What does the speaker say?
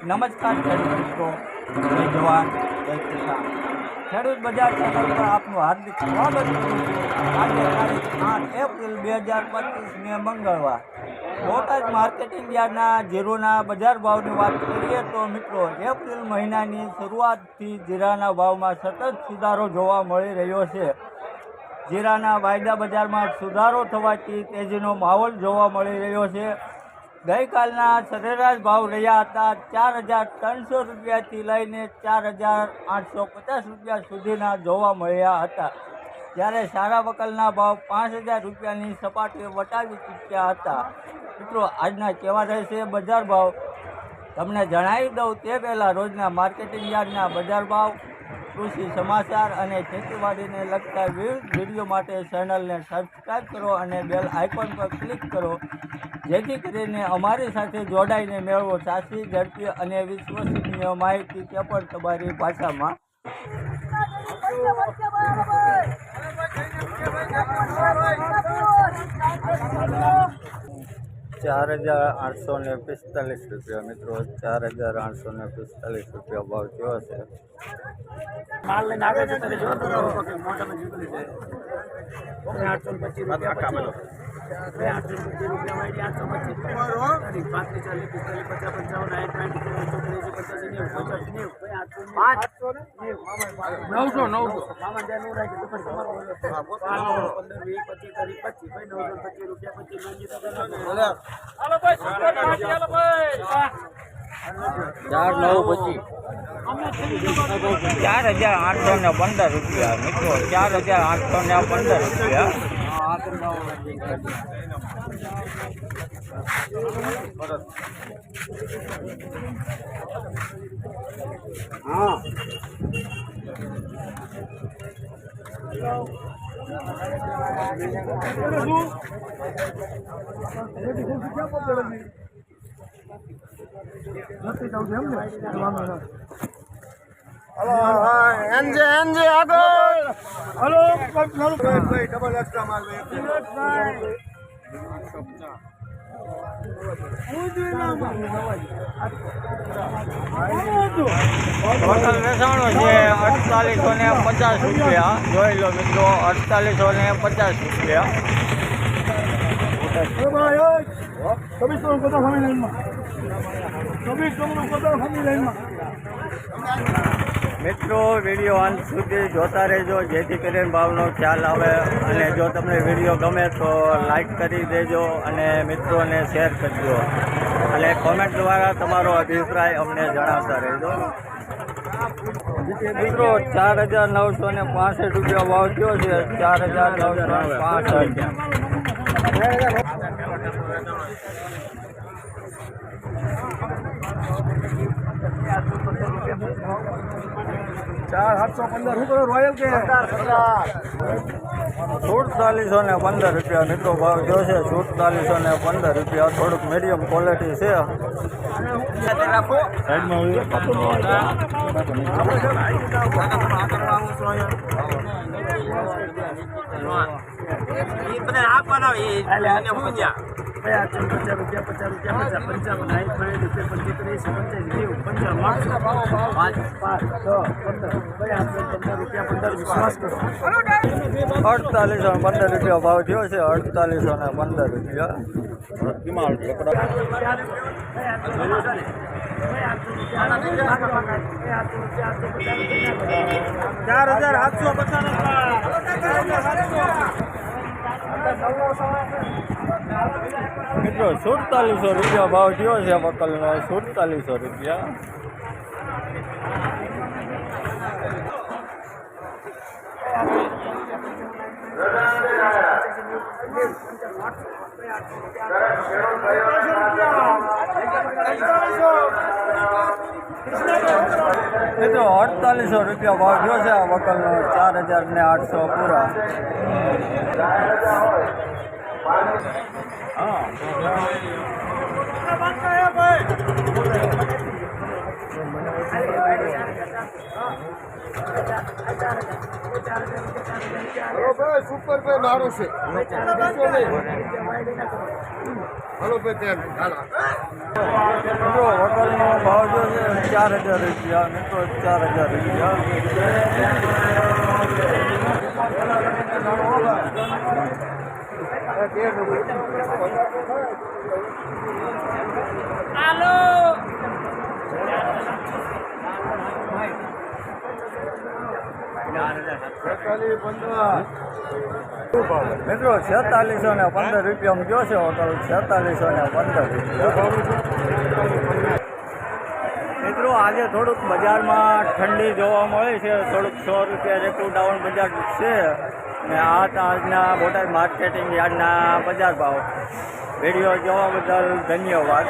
નમસ્કાર ખેડૂત મિત્રો. જય જવાન, જય કિસાન. ખેડૂત બજાર ચેનલ પર આપનું હાર્દિક સ્વાગત આજે તારીખ આઠ એપ્રિલ બે હજાર પચીસને મંગળવાર. બોટાદ માર્કેટિંગ યાર્ડના જીરોના બજાર ભાવની વાત કરીએ તો મિત્રો, એપ્રિલ મહિનાની શરૂઆતથી જીરાના ભાવમાં સતત સુધારો જોવા મળી રહ્યો છે. જીરાના વાયદા બજારમાં સુધારો થવાથી તેજીનો માહોલ જોવા મળી રહ્યો છે. ગઈકાલના સરેરાશ ભાવ રહ્યા હતા ચાર હજાર ત્રણસો રૂપિયાથી લઈને ચાર હજાર આઠસો પચાસ રૂપિયા સુધીના જોવા મળ્યા હતા. જ્યારે સારા વકલના ભાવ પાંચ હજાર રૂપિયાની સપાટીએ વટાવી ચૂક્યા હતા. મિત્રો, આજના કેવા રહેશે બજાર ભાવ? તમને જણાવી દઉં તે પહેલાં રોજના માર્કેટિંગ યાર્ડના બજાર ભાવ. કૃષિ સમાચાર અને ખેતીવાડીને લગતા વિવિધ વીડિયો માટે ચેનલને સબસ્ક્રાઈબ કરો અને બેલ આઇકોન પર ક્લિક કરો. જેથી કરીને અમારી સાથે જોડાઈને મેળવો સાચી, ઝડપી અને વિશ્વસનીય માહિતી તે પણ તમારી ભાષામાં. ચાર હજાર આઠસો ને પિસ્તાલીસ રૂપિયા મિત્રો. ચાર હજાર આઠસો ને પિસ્તાલીસ રૂપિયા ભાવ થયો છે. આઠસો ને પચીસ રૂપિયા નવસો નવસો. ચાર, નવ પછી. ચાર હજાર આઠસો ને પંદર રૂપિયા, મિત્રો. ચાર હજાર આઠસો ને પંદર રૂપિયા. એનજે એનજે આગળ હલો ડબલ એક્સ્ટ્રા માલ ટોટલ વેચાણો છે અડતાલીસો ને પચાસ રૂપિયા જોઈ લો મિત્રો અડતાલીસો ને પચાસ રૂપિયા છવ્વીસો બધા ફેમિલી લાઈનમાં છવ્વીસો લાઈનમાં મિત્રો વીડિયો અંત સુધી જોતા રહેજો. જેથી કરીને ભાવનો ખ્યાલ આવે. અને જો તમને વીડિયો ગમે તો લાઈક કરી દેજો અને મિત્રોને શેર કરજો. અને કોમેન્ટ દ્વારા તમારો અભિપ્રાય અમને જણાવતા રહેજો. મિત્રો, ચાર હજાર નવસો ને પાસઠ રૂપિયા ભાવ થયો છે. ચાર હજાર નવસો પાસઠ. ચાર સાતસો પંદર. શું કરો રોયલ કે? સુડતાલીસો ને પંદર રૂપિયા મિત્રો ભાવ જો છે. સુડતાલીસો ને પંદર રૂપિયા થોડુંક મીડિયમ ક્વોલિટી છે. પચાસ રૂપિયા પચાસ રૂપિયા પચાસ પંચાવન સાઠ પાંચ રૂપિયા પંચોતેર પંચાસી નેવું પંચાવન પાંચ પાંચ છ પંદર પચાસ પંદર રૂપિયા પંદર વિશ્વાસ કરો અડતાલીસો ને પંદર રૂપિયા ભાવ થયો છે અડતાલીસો ને પંદર રૂપિયા ચાર હજાર સાતસો પચાસ મિત્રો સુડતાલીસો રૂપિયા ભાવ થયો છે બકલનો સુડતાલીસો રૂપિયા. મિત્રો અડતાલીસો રૂપિયા ભાવ થયો છે આ વકલનો. ચાર હજાર ને આઠસો પૂરા. હા. હલો ભાઈ સુપર ભાઈ મારું છે હલો ભાઈ હોટલનો ભાવ જો છે ચાર હજાર રૂપિયા મિત્રો ચાર હજાર રૂપિયા મિત્રો, છેતાલીસો ને પંદર રૂપિયા જોશે હોટલ છેતાલીસો ને પંદર મિત્રો, આજે થોડુંક બજારમાં ઠંડી જોવા મળે છે. થોડુંક સો રૂપિયા જેટલું ડાઉન બજાર છે. ને આ આજના બોટાદ માર્કેટિંગ યાર્ડના બજાર ભાવ. વીડિયો જોવા બદલ ધન્યવાદ.